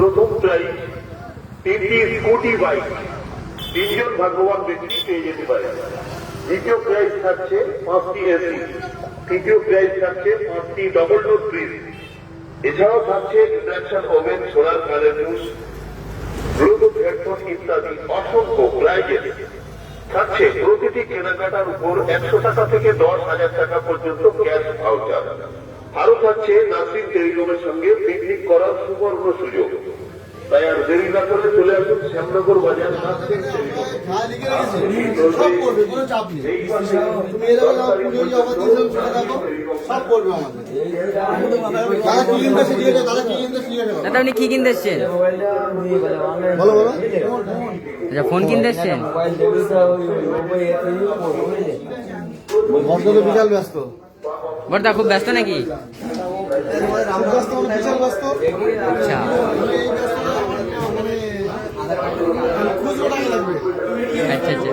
প্রথম প্রাইজ তিনটি scooty bike. তিনজন ভাগ্যবান ব্যক্তি পেয়ে যেতে পারে। দ্বিতীয় প্রাইজ থাকছে পাঁচটি এসি। তৃতীয় প্রাইজ থাকছে পাঁচটি ডবল ডোর ফ্রিজ এছাড়াও থাকছে ইন্ডাকশন ওভেন সোলার কানের জুস ব্লুটুথ হেডফোন ইত্যাদি অসংখ্য প্রাইজের থাকছে প্রতিটি কেনাকাটার উপর একশো টাকা থেকে দশ হাজার টাকা পর্যন্ত ক্যাশ ভাউচার আরও থাকছে নাসির টেলিকমের সঙ্গে পিকনিক করার সুবর্ণ সুযোগ। তাই আর দেরি না করে চলে আসুন শ্যামনগর বাজার হ্যাঁ। দাদা আপনি কি কিনতে এসছেন? বলো বলো। আচ্ছা ফোন কিনতে এসছেন? ভদ্র তো বিশাল ব্যস্ত। বড়দা খুব ব্যস্ত নাকি? আচ্ছা এই ব্যস্ততা মানে মানে খুচরো টাকা লাগবে আচ্ছা আচ্ছা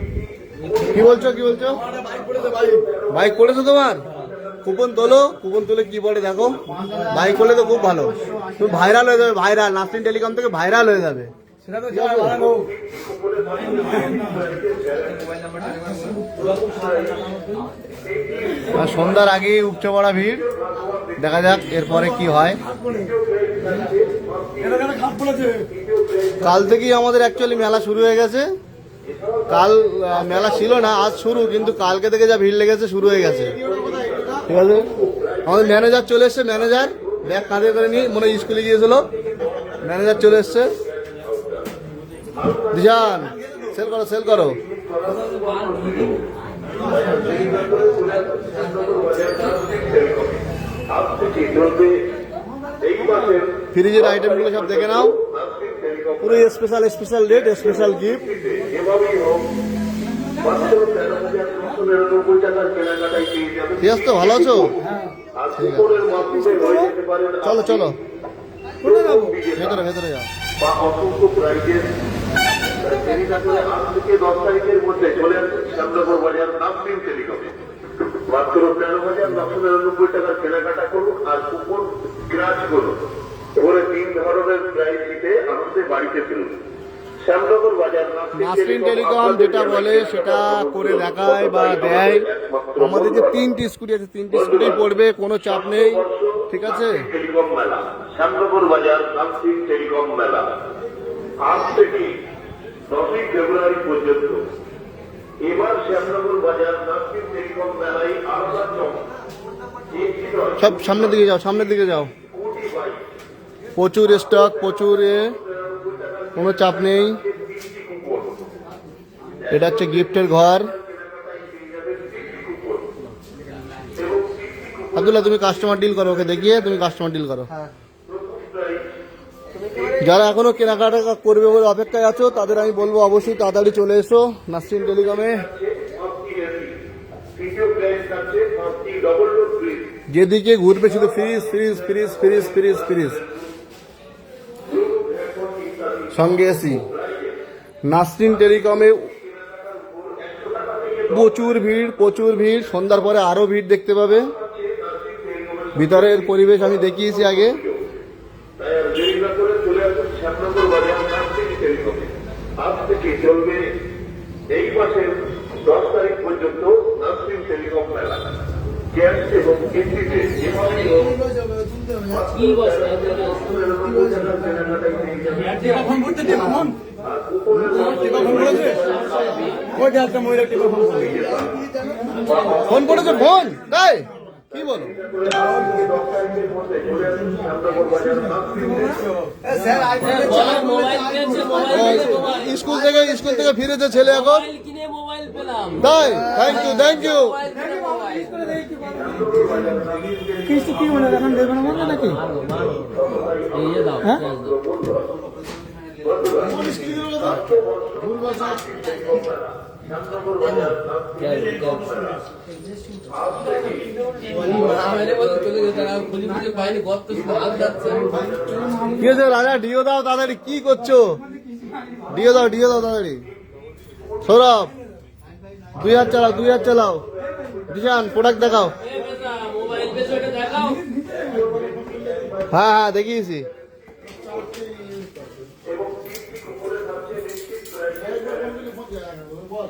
কি বলছো কি বলছো? বাইক পড়েছো তোমার? কুপন তোলো কুপন তুলে কি বলে দেখো। বাইক করলে তো খুব ভালো। তুমি ভাইরাল হয়ে যাবে ভাইরাল নাসরিন টেলিকম থেকে ভাইরাল হয়ে যাবে। সন্ধ্যার আগেই উপচে পড়া ভিড়। দেখা যাক এরপরে কি হয়। কাল থেকেই আমাদের অ্যাকচুয়ালি মেলা শুরু হয়ে গেছে। কাল মেলা ছিল না আজ শুরু কিন্তু কালকে থেকে যা ভিড় লেগেছে শুরু হয়ে গেছে। ঠিক আছে? আমাদের ম্যানেজার চলে এসছে ম্যানেজার ব্যাগ কাঁধে করে নিয়ে মনে হয় স্কুলে গিয়েছিল। ম্যানেজার চলে এসছে। দিশান সেল করো সেল করো। ফ্রিজের আইটেমগুলো সব দেখে নাও। পুরো special special rate special gift যেভাবেই হোক মাত্র তেরো হাজার নশো নিরানব্বই টাকার কেনাকাটায় পেয়ে যাবেন তো ভালো আছো? আর কুপনের মাধ্যমে হয়ে যেতে পারেন চলো চলো। ভেতরে ভেতরে যাও। বা অসংখ্য প্রাইজের দেরি না করে আজ থেকে দশ তারিখের মধ্যে চলে আসুন শ্যামনগর বাজার নামদিন টেলিকমে। মাত্র তেরো হাজার নশো নিরানব্বই টাকার কেনাকাটা করুন আর কুপন করুন। এবারে তিন ধরনের প্রাইজ আনন্দে বাড়িতে ফিরুন। নাসরিন টেলিকম যেটা বলে সেটা করে দেখায় বা দেয়। আমাদের যে তিনটি স্কুটি আছে তিনটি স্কুটি পড়বে কোনো চাপ নেই। ঠিক আছে? টেলিকম মেলা শ্যামনগর বাজার টেলিকম মেলা। আজ থেকে দশই ফেব্রুয়ারি পর্যন্ত এবার শ্যামনগর বাজার টেলিকম মেলায় আলাদা চমক সব সামনের দিকে যাও সামনের দিকে যাও। প্রচুর স্টক প্রচুর কোনো চাপ নেই। এটা হচ্ছে গিফটের ঘর। আব্দুল্লাহ তুমি কাস্টমার ডিল করো ওকে দেখিয়ে তুমি কাস্টমার ডিল করো। যারা এখনও কেনাকাটা করবে বলে অপেক্ষায় আছো তাদের আমি বলব অবশ্যই তাড়াতাড়ি চলে এসো নাসরিন টেলিকমে। যেদিকে ঘুরবে শুধু fridge fridge fridge fridge fridge fridge সঙ্গে এসি নাসরিন টেলিকমে প্রচুর ভিড় প্রচুর ভিড়। সন্ধ্যার পরে আরও ভিড় দেখতে পাবে। ভিতরের পরিবেশ আমি দেখিয়েছি আগে। এই মাসের দশ তারিখ পর্যন্ত ফোন করেছে। ফোন তাই কি বলো? স্কুল থেকে স্কুল থেকে ফিরেছে ছেলে এখন? কিনে মোবাইল পেলাম। তাই? থ্যাংক ইউ থ্যাংক ইউ এই যে দাও হ্যাঁ? হয়েছে রাজা ডিও দাও তাড়াতাড়ি, কি করছ? ডিও দাও ডিও দাও তাড়াতাড়ি। সৌরভ, দুই হাত চালাও, দুই হাত চালাও। দিশান প্রোডাক্ট দেখাও। হ্যাঁ হ্যাঁ দেখিয়েছি। Okay, I'm going to go.